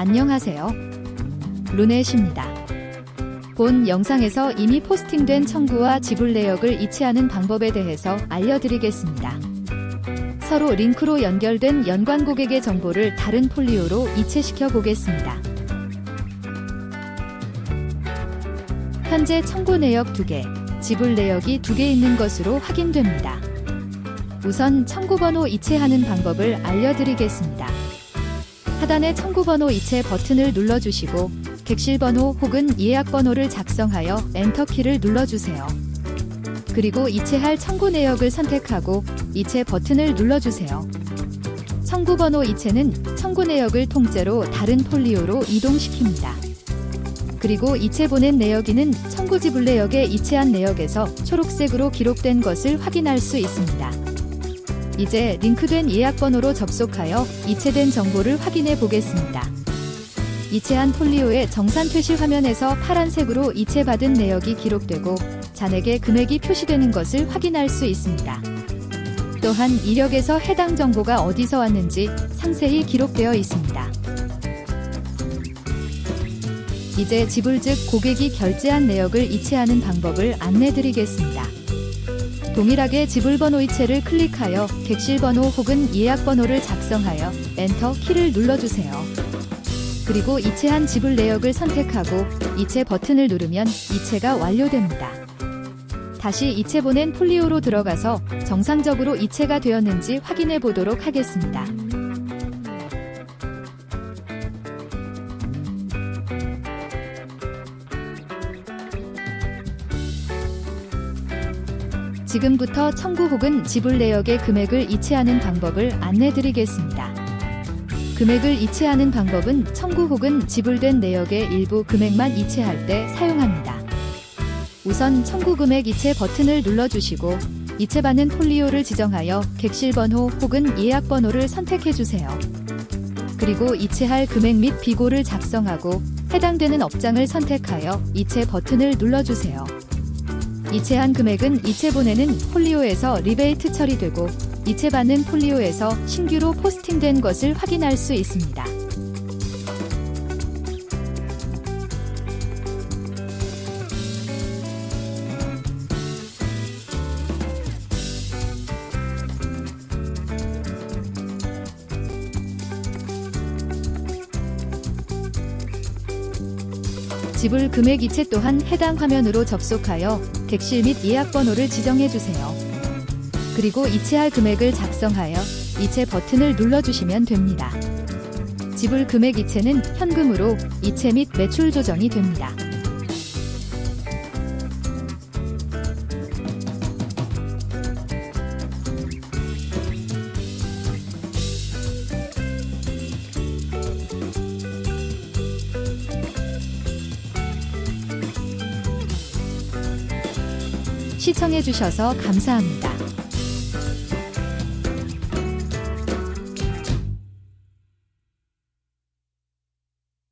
안녕하세요. 루넷입니다. 본 영상에서 이미 포스팅된 청구와 지불 내역을 이체하는 방법에 대해서 알려드리겠습니다. 서로 링크로 연결된 연관 고객의 정보를 다른 폴리오로 이체시켜 보겠습니다. 현재 청구 내역 2개, 지불 내역이 2개 있는 것으로 확인됩니다. 우선 청구 번호 이체하는 방법을 알려드리겠습니다. 하단의 청구 번호 이체 버튼을 눌러주시고 객실 번호 혹은 예약 번호를 작성하여 엔터 키를 눌러주세요. 그리고 이체할 청구 내역을 선택하고 이체 버튼을 눌러주세요. 청구 번호 이체는 청구 내역을 통째로 다른 폴리오로 이동시킵니다. 그리고 이체 보낸 내역인은 청구 지불 내역에 이체한 내역에서 초록색으로 기록된 것을 확인할 수 있습니다. 이제 링크된 예약 번호로 접속하여 이체된 정보를 확인해 보겠습니다. 이체한 폴리오의 정산 표시 화면에서 파란색으로 이체받은 내역이 기록되고 잔액의 금액이 표시되는 것을 확인할 수 있습니다. 또한 이력에서 해당 정보가 어디서 왔는지 상세히 기록되어 있습니다. 이제 지불 즉 고객이 결제한 내역을 이체하는 방법을 안내 드리겠습니다. 동일하게 지불번호 이체를 클릭하여 객실번호 혹은 예약번호를 작성하여 엔터 키를 눌러주세요. 그리고 이체한 지불 내역을 선택하고 이체 버튼을 누르면 이체가 완료됩니다. 다시 이체 보낸 폴리오로 들어가서 정상적으로 이체가 되었는지 확인해 보도록 하겠습니다. 지금부터 청구 혹은 지불 내역의 금액을 이체하는 방법을 안내 드리겠습니다. 금액을 이체하는 방법은 청구 혹은 지불된 내역의 일부 금액만 이체할 때 사용합니다. 우선 청구 금액 이체 버튼을 눌러주시고 이체받는 폴리오를 지정하여 객실 번호 혹은 예약 번호를 선택해 주세요. 그리고 이체할 금액 및 비고를 작성하고 해당되는 업장을 선택하여 이체 버튼을 눌러주세요. 이체한 금액은 이체 보내는 폴리오에서 리베이트 처리되고 이체받는 폴리오에서 신규로 포스팅된 것을 확인할 수 있습니다. 지불 금액 이체 또한 해당 화면으로 접속하여 객실 및 예약 번호를 지정해 주세요. 그리고 이체할 금액을 작성하여 이체 버튼을 눌러주시면 됩니다. 지불 금액 이체는 현금으로 이체 및 매출 조정이 됩니다. 시청해 주셔서 감사합니다.